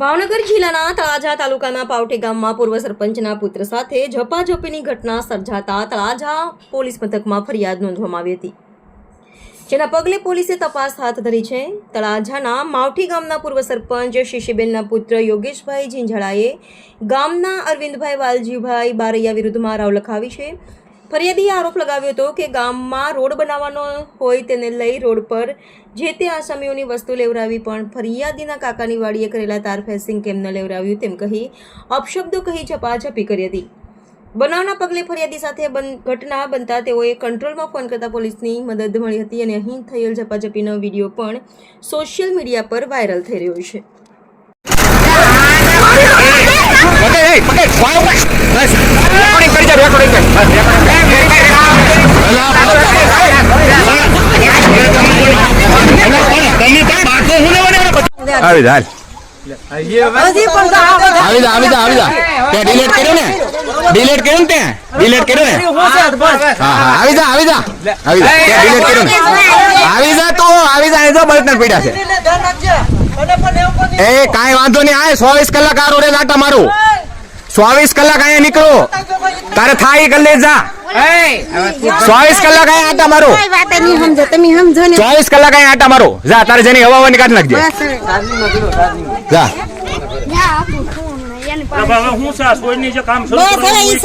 ભાવનગર જિલ્લાના તળાજા તાલુકાના પાવઠી ગામમાં પૂર્વ સરપંચના પુત્ર સાથે ઝપાઝપીની ઘટના સર્જાતા તળાજા પોલીસ મથકમાં ફરિયાદ નોંધવામાં આવી હતી. જેના પગલે પોલીસે તપાસ હાથ ધરી છે. તળાજાના માવઠી ગામના પૂર્વ સરપંચ શિશિબેનના પુત્ર યોગેશભાઈ ઝીંઝાળાએ ગામના અરવિંદભાઈ વાલજીભાઈ બારૈયા વિરુદ્ધમાં રાવ લખાવી છે. ફરિયાદીએ આરોપ લગાવ્યો હતો કે ગામમાં રોડ બનાવવાનો હોય તેને લઈ રોડ પર જે તે આસામીઓની વસ્તુ લેવડાવી પણ ફરિયાદીના કાકાની વાડીએ કરેલા તાર ફેસિંગ કેમ ન લેવડાવ્યું તેમ કહી અપશબ્દો કહી ઝપાઝપી કરી હતી. બનાવના પગલે ફરિયાદી સાથે બન- ઘટના બનતા તેઓએ કંટ્રોલમાં ફોન કરતા પોલીસની મદદ મળી હતી અને અહીં થયેલ ઝપાઝપીનો વીડિયો પણ સોશિયલ મીડિયા પર વાયરલ થઈ રહ્યો છે. આવી. જા આવી જા આવી જા આવી જા. ત્યાં ડિલીટ કર્યું ને? ડિલેટ કર્યું ને તે ડિલીટ કર્યું ને? હા હા આવી જા આવી જા. આવી જા. તે ડિલીટ કર્યું ને? આવી જા તો આવી જા. એ તો બળતણ પડ્યા છે. એ કાંઈ વાંધો નહીં આ ચોવીસ કલાક આ રોડે લાટા મારું. ચોવીસ કલાક અહીંયા નીકળો. તારે થાય કરી લે જા. ચોવીસ કલાક અહીંયા આટા મારો. નહીં સમજો તમે સમજો ને. ચોવીસ કલાક અહીંયા આટા મારો. જા તારે જેની હવા હવાની કાઢી નાખજે. જા. હું છે? આ સોયની જે કામ શરૂ બસ હવે ઈ